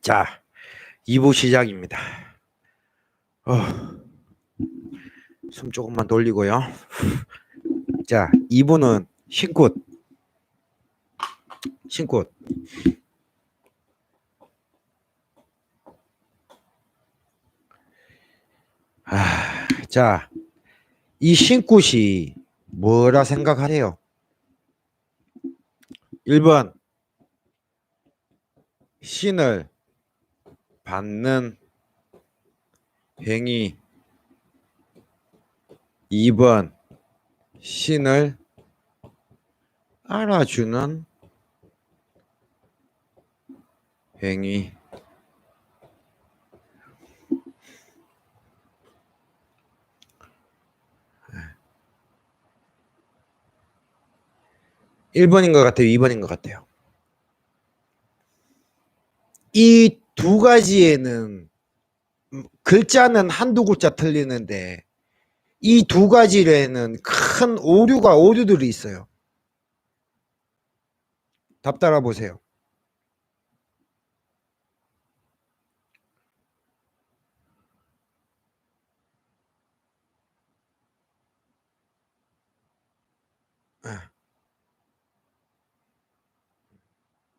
자, 2부 시작입니다. 어, 숨 조금만 돌리고요. 자, 2부는 신꽃. 신꽃. 아, 자, 이 신꽃이 뭐라 생각하세요? 1번 신을 받는 행위 2번 신을 알아주는 행위 1번인 것 같아요? 2번인 것 같아요? 이 두 가지에는 음, 글자는 한두 글자 틀리는데 이 두 가지에는 큰 오류가 오류들이 있어요. 답 따라 보세요.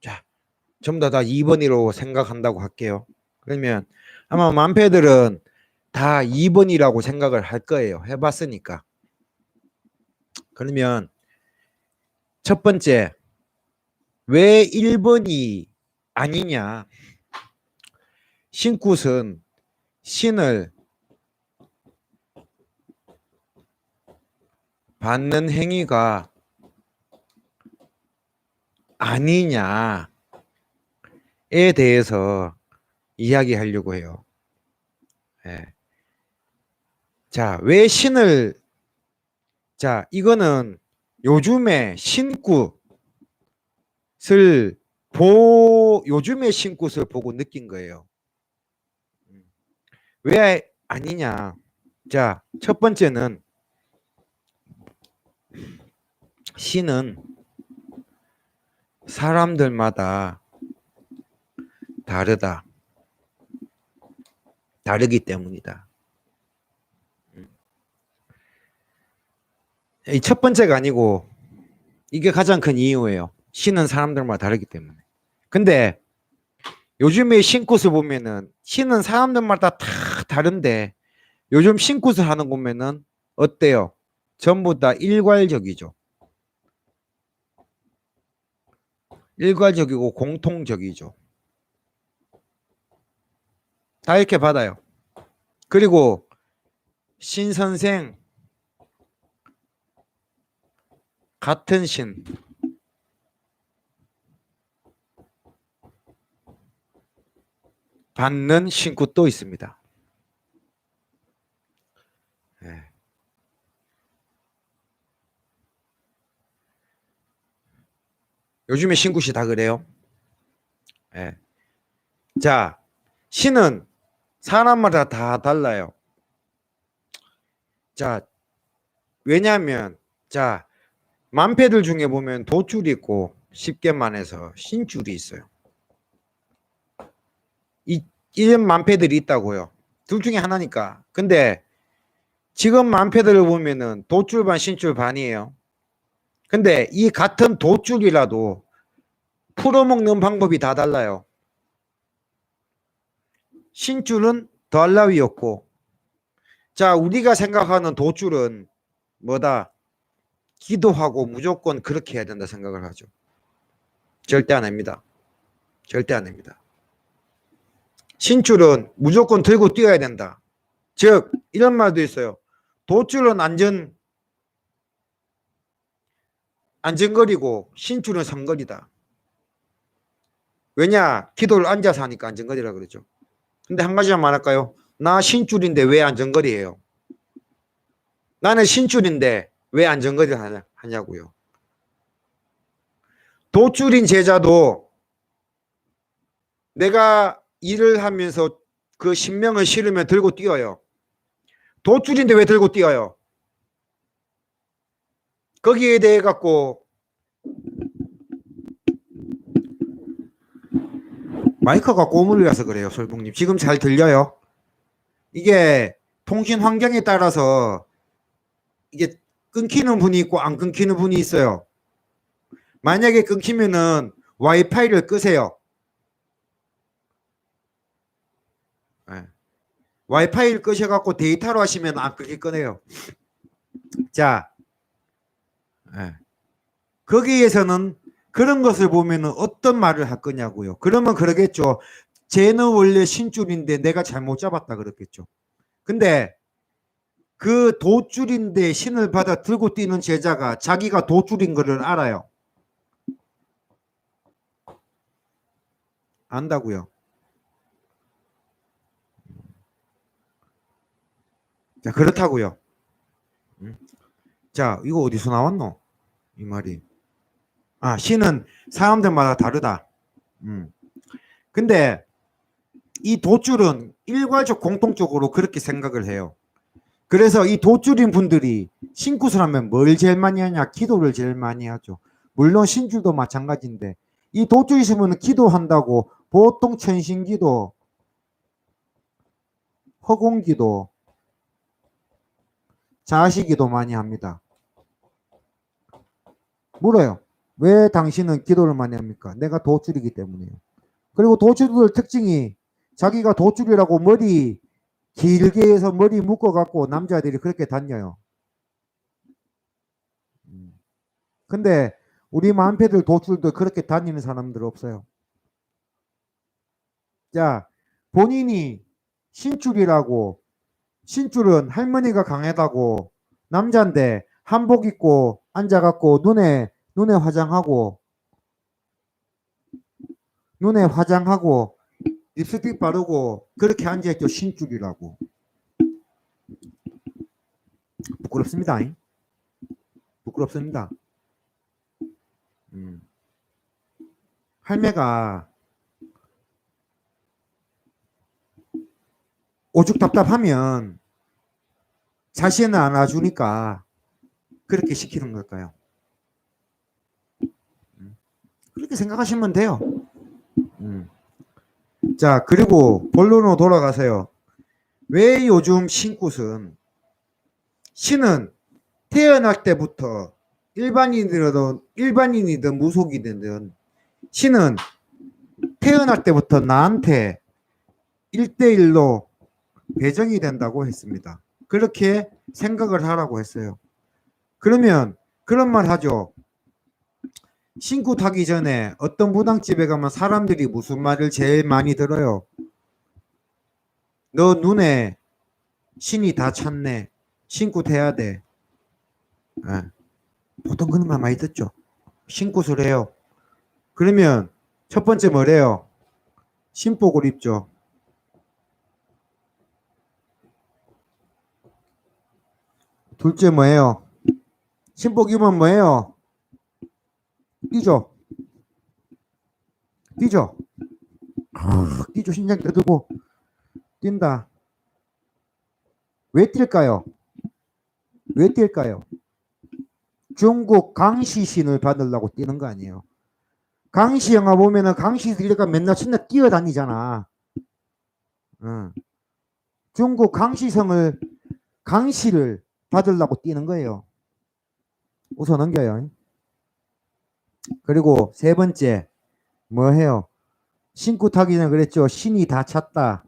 자, 전부 다 다 2번이라고 생각한다고 할게요. 그러면 아마 만패들은 다 2번이라고 생각을 할 거예요. 해봤으니까. 그러면 첫 번째, 왜 1번이 아니냐? 신굿은 신을 받는 행위가 아니냐 에 대해서 이야기하려고 해요. 예. 자, 왜 신을 자, 이거는 요즘에 신굿을 보 요즘에 신굿을 보고 느낀 거예요. 왜 아니냐? 자, 첫 번째는 신은 사람들마다 다르다. 다르기 때문이다. 이 첫 번째가 아니고 이게 가장 큰 이유예요. 신은 사람들마다 다르기 때문에. 근데 요즘에 신굿을 보면은 신은 사람들마다 다 다른데 요즘 신굿을 하는 거 보면은 어때요? 전부 다 일괄적이죠. 일괄적이고 공통적이죠. 다 이렇게 받아요. 그리고 신 선생 같은 신 받는 신굿도 있습니다. 예. 요즘에 신굿이 다 그래요. 예. 자, 신은 사람마다 다 달라요. 자, 왜냐하면 자 만패들 중에 보면 도줄이 있고 쉽게 말해서 신줄이 있어요. 이 이런 만패들이 있다고요. 둘 중에 하나니까. 근데 지금 만패들을 보면은 도줄 반 신줄 반이에요. 근데 이 같은 도줄이라도 풀어먹는 방법이 다 달라요. 신줄은 더알라위였고 자 우리가 생각하는 도줄은 뭐다? 기도하고 무조건 그렇게 해야 된다 생각을 하죠. 절대 안 합니다. 절대 안 합니다. 신줄은 무조건 들고 뛰어야 된다. 즉 이런 말도 있어요. 도줄은 안전 안전거리고 신줄은 삼거리다. 왜냐? 기도를 앉아서 하니까 안전거리라 그러죠. 근데 한 가지만 말할까요? 나 신줄인데 왜 안전거리예요? 나는 신줄인데 왜 안전거리를 하냐, 하냐고요. 도줄인 제자도 내가 일을 하면서 그 신명을 실으면 들고 뛰어요. 도줄인데 왜 들고 뛰어요? 거기에 대해 갖고 마이크가 꼬물려서 그래요, 솔봉님. 지금 잘 들려요? 이게 통신 환경에 따라서 이게 끊기는 분이 있고 안 끊기는 분이 있어요. 만약에 끊기면은 와이파이를 끄세요. 예. 와이파이를 끄셔갖고 데이터로 하시면 안 끊길 거네요. 자, 예. 거기에서는 그런 것을 보면은 어떤 말을 할 거냐고요. 그러면 그러겠죠. 쟤는 원래 신줄인데 내가 잘못 잡았다 그렇겠죠. 근데 그 도줄인데 신을 받아 들고 뛰는 제자가 자기가 도줄인 거를 알아요. 안다고요. 자 그렇다고요. 음. 자 이거 어디서 나왔노? 이 말이. 아 신은 사람들마다 다르다. 음. 근데 이 도줄은 일괄적 공통적으로 그렇게 생각을 해요. 그래서 이 도줄인 분들이 신굿을 하면 뭘 제일 많이 하냐? 기도를 제일 많이 하죠. 물론 신줄도 마찬가지인데 이 도줄 있으면 기도한다고 보통 천신기도, 허공기도, 자시기도 많이 합니다. 물어요. 왜 당신은 기도를 많이 합니까? 내가 도줄이기 때문이에요. 그리고 도줄들 특징이 자기가 도줄이라고 머리 길게 해서 머리 묶어갖고 남자들이 그렇게 다녀요. 음. 근데 우리 만패들 도출도 그렇게 다니는 사람들 없어요. 자, 본인이 신줄이라고 신줄은 할머니가 강하다고 남자인데 한복 입고 앉아갖고 눈에 눈에 화장하고 눈에 화장하고 립스틱 바르고 그렇게 앉아있죠 신줄이라고 부끄럽습니다 잉? 부끄럽습니다 음. 할매가 오죽 답답하면 자신은 안아주니까 그렇게 시키는 걸까요? 음. 그렇게 생각하시면 돼요. 음. 자, 그리고 본론으로 돌아가세요. 왜 요즘 신굿은 신은 태어날 때부터 일반인이든 일반인이든 무속이든 신은 태어날 때부터 나한테 1대1로 배정이 된다고 했습니다. 그렇게 생각을 하라고 했어요. 그러면 그런 말 하죠. 신굿 하기 전에 어떤 무당집에 가면 사람들이 무슨 말을 제일 많이 들어요? 너 눈에 신이 다 찼네. 신굿 해야 돼. 예. 보통 그런 말 많이 듣죠. 신굿을 해요. 그러면 첫 번째 뭐래요? 신복을 입죠. 둘째 뭐예요? 신복 입으면 뭐예요? 뛰죠. 뛰죠. 아, 뛰죠. 신장 들고 뛴다. 왜 뛸까요? 왜 뛸까요? 중국 강시 신을 받으려고 뛰는 거 아니에요. 강시 영화 보면은 강시 들리가 맨날 신나 뛰어다니잖아. 응. 중국 강시성을 강시를 받으려고 뛰는 거예요. 웃어 넘겨요. 그리고 세 번째 뭐 해요? 신구 타기는 그랬죠. 신이 다 찼다.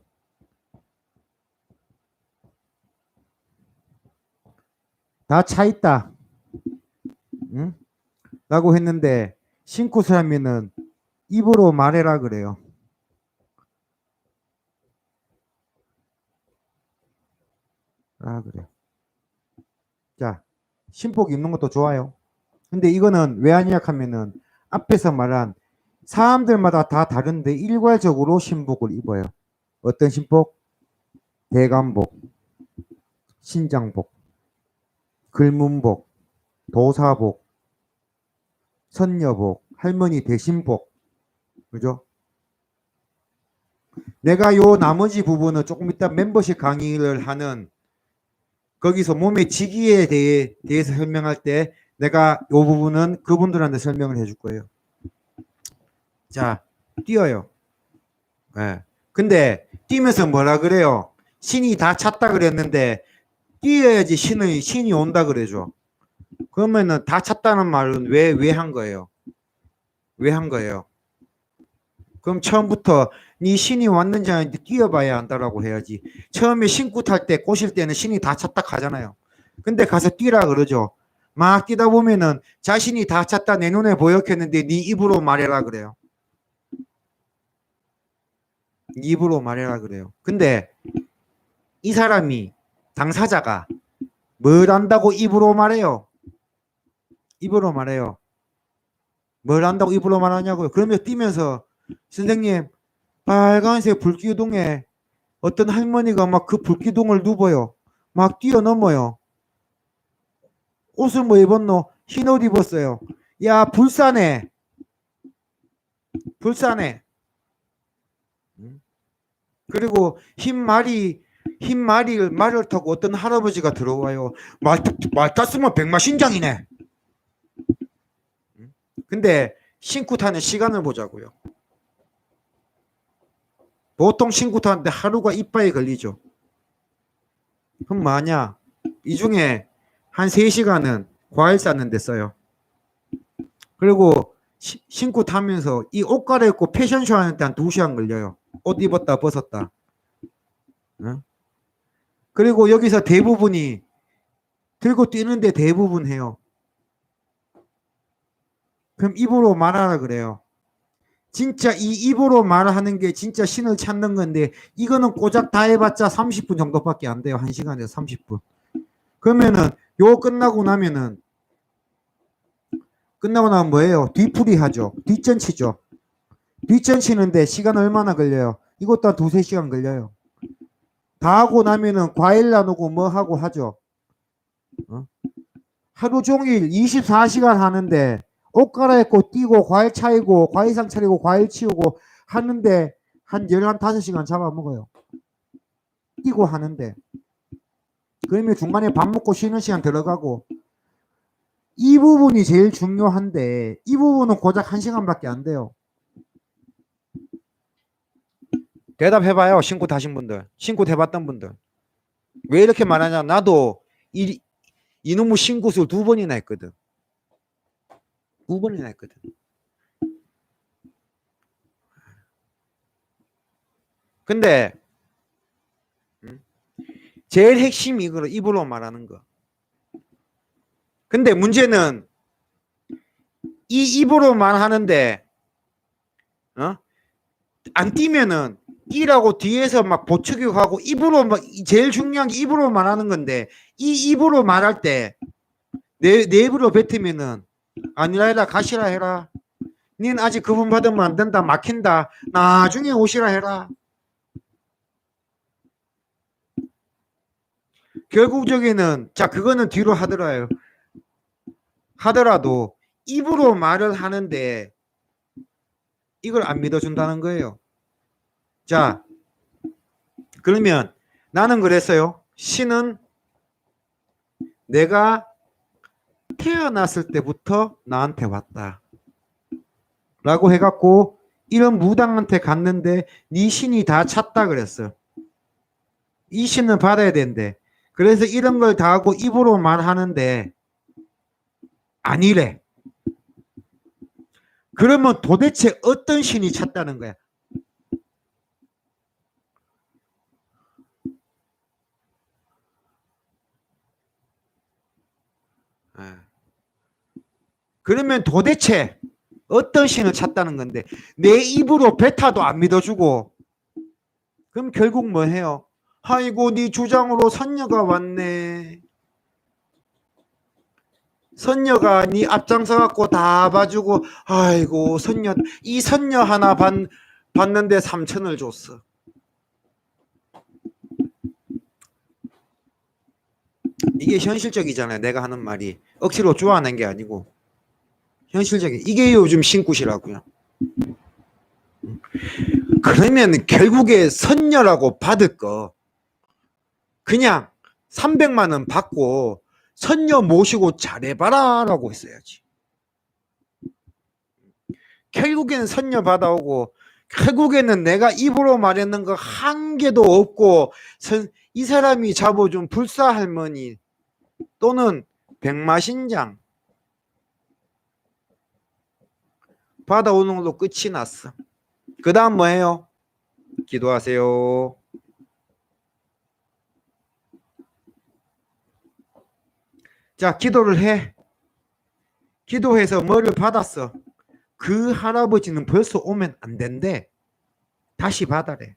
다 차 있다. 응? 라고 했는데 신구 사람이는 입으로 말해라 그래요. 아 그래. 자 신복 입는 것도 좋아요. 근데 이거는 왜 하냐 하면은 앞에서 말한 사람들마다 다 다른데 일괄적으로 신복을 입어요. 어떤 신복? 대감복, 신장복, 글문복, 도사복, 선녀복, 할머니 대신복. 그죠? 내가 요 나머지 부분은 조금 이따 멤버십 강의를 하는 거기서 몸의 지기에 대해, 대해서 설명할 때 내가 이 부분은 그분들한테 설명을 해줄 거예요. 자, 뛰어요. 예. 근데 뛰면서 뭐라 그래요? 신이 다 찼다 그랬는데 뛰어야지 신의 신이 온다 그래죠. 그러면은 다 찼다는 말은 왜 왜 한 거예요? 왜 한 거예요? 그럼 처음부터 네 신이 왔는지 아닌지 뛰어봐야 한다라고 해야지. 처음에 신고 탈때 꼬실 때는 신이 다 찼다 하잖아요. 근데 가서 뛰라 그러죠. 막 뛰다 보면은 자신이 다 찼다 내 눈에 보였겠는데 네 입으로 말해라 그래요. 네 입으로 말해라 그래요. 근데 이 사람이 당사자가 뭘 안다고 입으로 말해요? 입으로 말해요. 뭘 안다고 입으로 말하냐고요. 그러면 뛰면서 선생님 빨간색 불기둥에 어떤 할머니가 막 그 불기둥을 누버요. 막 뛰어넘어요. 옷을 뭐 입었노? 흰 옷 입었어요. 야 불쌍해. 불쌍해. 음? 그리고 흰 말이 흰 말이 말을 타고 어떤 할아버지가 들어와요. 말, 말 탔으면 백마신장이네. 음? 근데 신고 타는 시간을 보자고요. 보통 신고 타는데 하루가 이빠이 걸리죠. 그럼 뭐하냐? 이 중에 한 3시간은 과일 쌓는 데 써요. 그리고 시- 신고 타면서 이 옷 갈아입고 패션쇼 하는데 한 2시간 걸려요. 옷 입었다 벗었다. 응? 그리고 여기서 대부분이 들고 뛰는데 대부분 해요. 그럼 입으로 말하라 그래요. 진짜 이 입으로 말하는 게 진짜 신을 찾는 건데 이거는 고작 다 해봤자 30분 정도밖에 안 돼요. 1시간에서 30분. 그러면은 요 끝나고 나면은 끝나고 나면 뭐예요? 뒤풀이 하죠. 뒷전 치죠. 뒷전 치는데 시간 얼마나 걸려요? 이것도 한 두세 시간 걸려요. 다 하고 나면은 과일 나누고 뭐 하고 하죠. 어? 하루 종일 24시간 하는데 옷 갈아입고 뛰고 과일 차이고 과일상 차리고 과일 치우고 하는데 한 15시간 잡아먹어요. 뛰고 하는데 그러면 중간에 밥 먹고 쉬는 시간 들어가고 이 부분이 제일 중요한데 이 부분은 고작 1시간밖에 안 돼요. 대답해봐요. 신고 타신 분들. 신고 해봤던 분들. 왜 이렇게 말하냐. 나도 이, 이놈의 신고를 두 번이나 했거든. 두 번이나 했거든. 근데 음, 제일 핵심이 이거로 입으로 말하는 거. 근데 문제는 이 입으로 말하는데 어? 안 뛰면은 뛰라고 뒤에서 막 보충하고 입으로 막 제일 중요한 게 입으로 말하는 건데 이 입으로 말할 때 내 내부로 뱉으면은 아니라 해라 가시라 해라 닌 아직 그분 받으면 안 된다 막힌다 나중에 오시라 해라 결국적에는 자 그거는 뒤로 하더라요 하더라도 입으로 말을 하는데 이걸 안 믿어준다는 거예요 자 그러면 나는 그랬어요 신은 내가 태어났을 때부터 나한테 왔다. 라고 해갖고 이런 무당한테 갔는데 네 신이 다 찼다 그랬어. 이 신은 받아야 된대. 그래서 이런 걸 다 하고 입으로 말하는데 아니래. 그러면 도대체 어떤 신이 찼다는 거야? 아. 그러면 도대체 어떤 신을 찾다는 건데 내 입으로 뱉어도 안 믿어주고 그럼 결국 뭐 해요? 아이고 네 주장으로 선녀가 왔네. 선녀가 네 앞장서 갖고 다 봐주고 아이고 선녀 이 선녀 하나 받, 받는데 3천을 줬어. 이게 현실적이잖아요. 내가 하는 말이 억지로 좋아하는 게 아니고 현실적인 이게 요즘 신굿이라고요. 그러면 결국에 선녀라고 받을 거 그냥 300만 원 받고 선녀 모시고 잘해봐라 라고 했어야지. 결국에는 선녀 받아오고 결국에는 내가 입으로 말했는 거 한 개도 없고 선- 이 사람이 잡아준 불사 할머니 또는 백마신장 받아오는 걸로 끝이 났어. 그 다음 뭐예요? 기도하세요. 자, 기도를 해. 기도해서 뭐를 받았어? 그 할아버지는 벌써 오면 안 된대. 다시 받아래.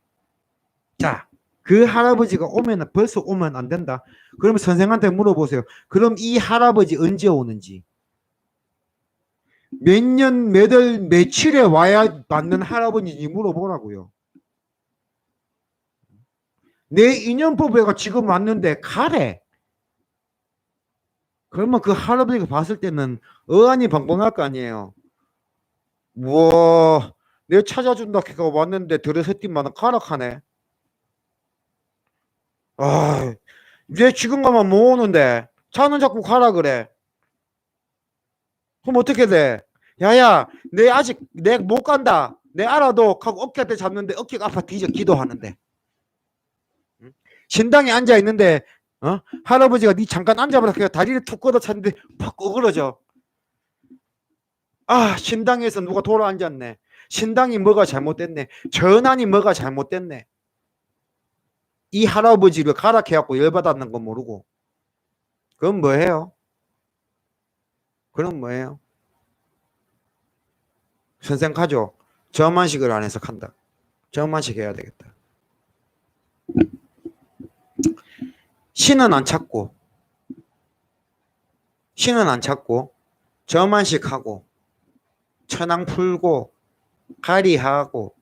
자, 그 할아버지가 오면 벌써 오면 안 된다. 그러면 선생한테 물어보세요. 그럼 이 할아버지 언제 오는지. 몇 년, 몇 월, 며칠에 와야 받는 할아버지인지 물어보라고요. 내 인연법에가 지금 왔는데 가래. 그러면 그 할아버지가 봤을 때는 어안이 방방할 거 아니에요. 우와, 내 찾아준다 걔가 왔는데 들어섰디만 가락하네. 아, 내 지금 가면 못 오는데 차는 자꾸 가라 그래. 그럼 어떻게 돼? 야야, 내 아직 내 못 간다. 내 알아도 하고 어깨한테 잡는데 어깨가 아파 뒤져 기도하는데. 응? 신당에 앉아 있는데 어? 할아버지가 네 잠깐 앉아봐라 다리를 툭 걷어찼는데 팍 어그러져. 아, 신당에서 누가 돌아 앉았네. 신당이 뭐가 잘못됐네. 전환이 뭐가 잘못됐네. 이 할아버지를 가락해갖고 열받았는 거 모르고. 그건 뭐예요? 그럼 뭐예요? 선생 가죠. 저만식을 안 해서 간다. 저만식 해야 되겠다. 신은 안 찾고, 신은 안 찾고, 저만식 하고, 천왕 풀고, 가리하고,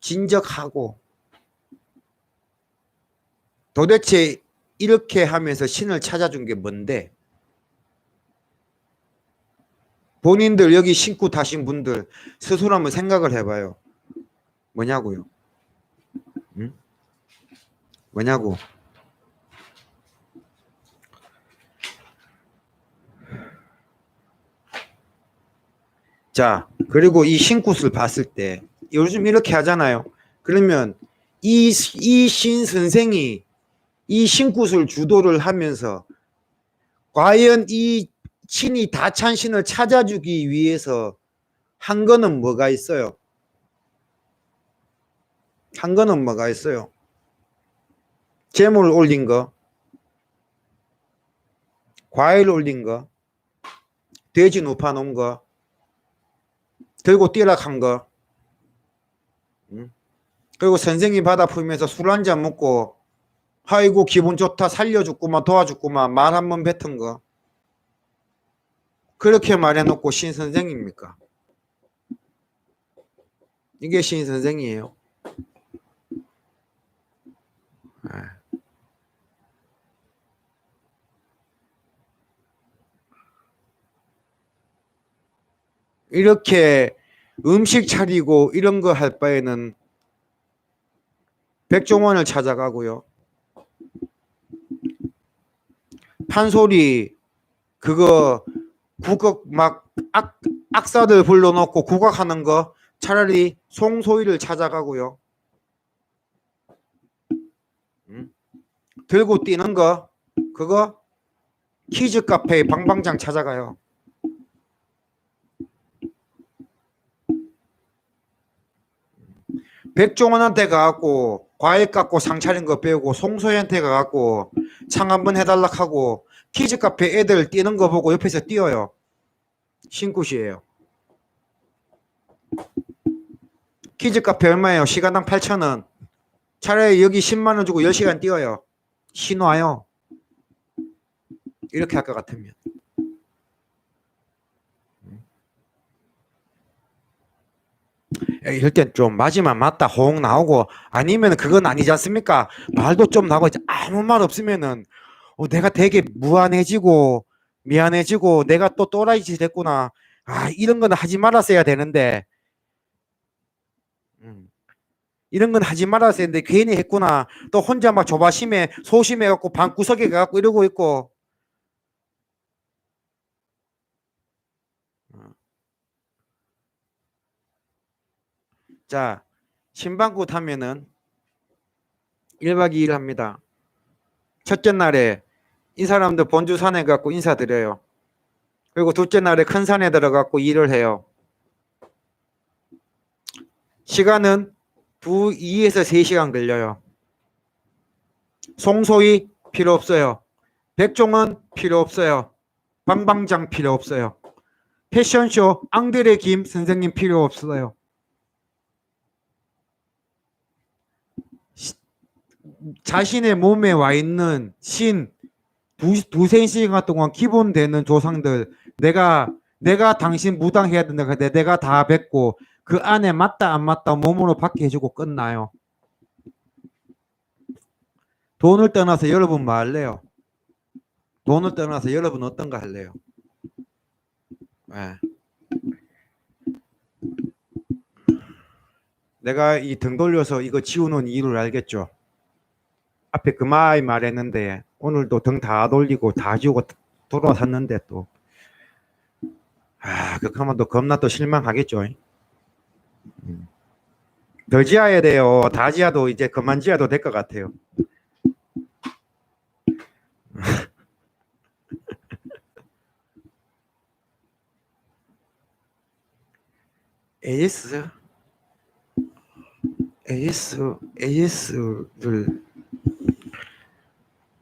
진적하고, 도대체 이렇게 하면서 신을 찾아준 게 뭔데? 본인들 여기 신고 타신 분들 스스로 한번 생각을 해봐요. 뭐냐고요? 응? 뭐냐고? 자, 그리고 이 신굿을 봤을 때 요즘 이렇게 하잖아요. 그러면 이, 이 신 선생이 이 신굿을 주도를 하면서 과연 이 신이 다찬 신을 찾아주기 위해서 한 거는 뭐가 있어요? 한 거는 뭐가 있어요? 재물 올린 거, 과일 올린 거, 돼지 높아 놓은 거, 들고 뛰락한 거, 응? 그리고 선생님 받아 풀면서 술 한 잔 먹고, 아이고 기분 좋다 살려줬구만 도와줬구만 말 한 번 뱉은 거. 그렇게 말해놓고 신 선생입니까? 이게 신 선생이에요. 이렇게 음식 차리고 이런 거 할 바에는 백종원을 찾아가고요. 판소리 그거 국악 막 악, 악사들 불러놓고 국악하는 거 차라리 송소희를 찾아가고요. 음? 들고 뛰는 거 그거 키즈 카페 방방장 찾아가요. 백종원한테 가갖고 과일 깎고 상 차린 거 배우고 송소희한테 가갖고 창 한번 해달라 하고 키즈 카페 애들 뛰는 거 보고 옆에서 뛰어요. 신굿이에요. 키즈 카페 얼마예요? 시간당 8,000원. 차라리 여기 10만 원 주고 10시간 뛰어요. 신와요. 이렇게 할 것 같으면. 이럴 땐좀 맞으면 맞다 호응 나오고 아니면 그건 아니지 않습니까? 말도 좀 나고 이제 아무 말 없으면은 어, 내가 되게 무안해지고 미안해지고 내가 또 또라이 짓 했구나. 아 이런 건 하지 말았어야 되는데 음, 이런 건 하지 말았어야 되는데 괜히 했구나. 또 혼자 막 조바심에 소심해 갖고 방구석에 가갖고 이러고 있고 자 신방구 타면은 1박 2일 합니다. 첫째 날에 이 사람들 본주 산에 갖고 인사드려요. 그리고 둘째 날에 큰 산에 들어가고 일을 해요. 시간은 두 2에서 3시간 걸려요. 송소희 필요 없어요. 백종원 필요 없어요. 방방장 필요 없어요. 패션쇼 앙드레 김 선생님 필요 없어요. 자신의 몸에 와 있는 신 두, 두세 시간 동안 기본 되는 조상들 내가 내가 당신 무당해야 된다 근데 내가 다 뵙고 그 안에 맞다 안 맞다 몸으로 받게 해주고 끝나요. 돈을 떠나서 여러분 뭐 할래요? 돈을 떠나서 여러분 어떤 거 할래요? 예. 내가 이 등 돌려서 이거 지우는 이유를 알겠죠? 앞에 그마이 말했는데 오늘도 등 다 돌리고 다 지우고 돌아왔는데 또 아, 하면 또 겁나 또 실망하겠죠. 음. 더 지어야 돼요. 다 지어도 이제 그만 지어도 될 것 같아요. AS AS AS를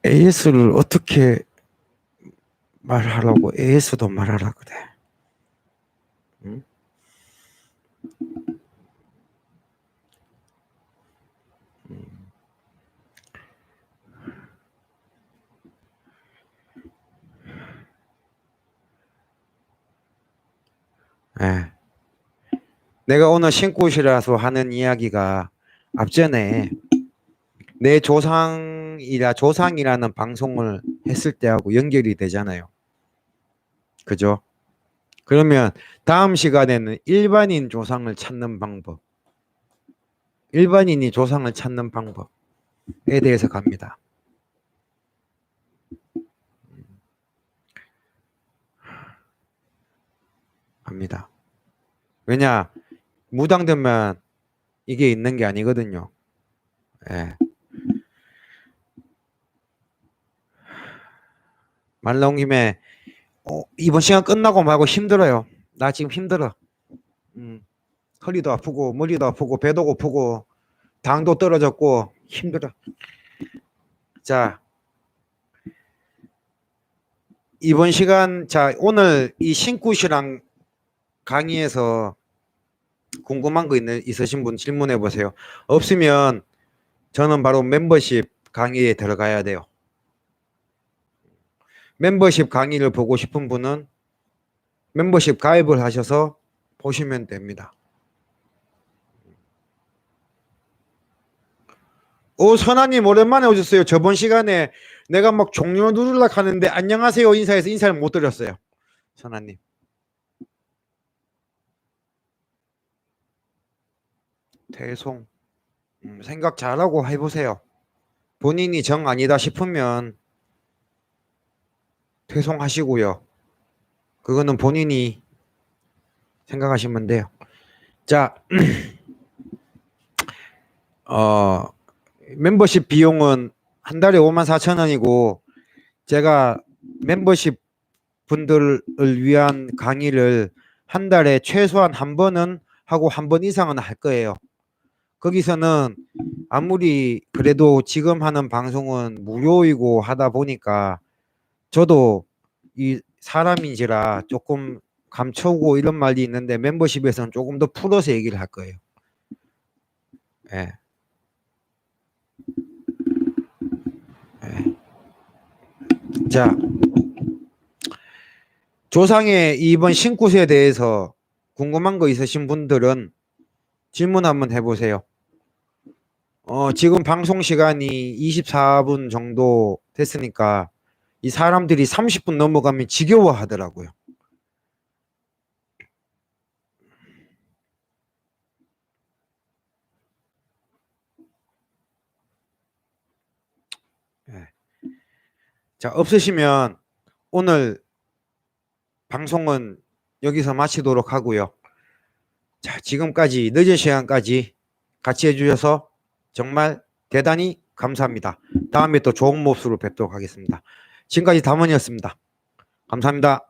AS를 어떻게 말하라고 AS도 말하라 그래. 응? 음. 예. 내가 오늘 신굿이라서 하는 이야기가 앞전에 내 조상이라 조상이라는 방송을 했을 때하고 연결이 되잖아요. 그죠? 그러면 다음 시간에는 일반인 조상을 찾는 방법, 일반인이 조상을 찾는 방법에 대해서 갑니다. 갑니다. 왜냐 무당되면 이게 있는 게 아니거든요. 예. 말 나온 김에 어, 이번 시간 끝나고 말고 힘들어요. 나 지금 힘들어. 음, 허리도 아프고 머리도 아프고 배도 고프고 당도 떨어졌고 힘들어. 자 이번 시간 자 오늘 이 신굿이랑 강의에서 궁금한 거 있는 있으신 분 질문해 보세요. 없으면 저는 바로 멤버십 강의에 들어가야 돼요. 멤버십 강의를 보고 싶은 분은 멤버십 가입을 하셔서 보시면 됩니다. 오 선아님 오랜만에 오셨어요. 저번 시간에 내가 막 종료 누르려 하는데 안녕하세요 인사해서 인사를 못 드렸어요. 선아님. 대송 음, 생각 잘하고 해보세요. 본인이 정 아니다 싶으면 퇴송하시고요. 그거는 본인이 생각하시면 돼요. 자, 어, 멤버십 비용은 한 달에 5만 4천 원이고 제가 멤버십 분들을 위한 강의를 한 달에 최소한 한 번은 하고 한 번 이상은 할 거예요. 거기서는 아무리 그래도 지금 하는 방송은 무료이고 하다 보니까 저도 이 사람인지라 조금 감춰오고 이런 말이 있는데 멤버십에서는 조금 더 풀어서 얘기를 할 거예요. 예. 예. 자, 조상의 이번 신굿에 대해서 궁금한 거 있으신 분들은 질문 한번 해보세요. 어, 지금 방송 시간이 24분 정도 됐으니까 이 사람들이 30분 넘어가면 지겨워하더라고요. 예. 자, 없으시면 오늘 방송은 여기서 마치도록 하고요. 자, 지금까지 늦은 시간까지 같이 해주셔서 정말 대단히 감사합니다. 다음에 또 좋은 모습으로 뵙도록 하겠습니다. 지금까지 담원이었습니다. 감사합니다.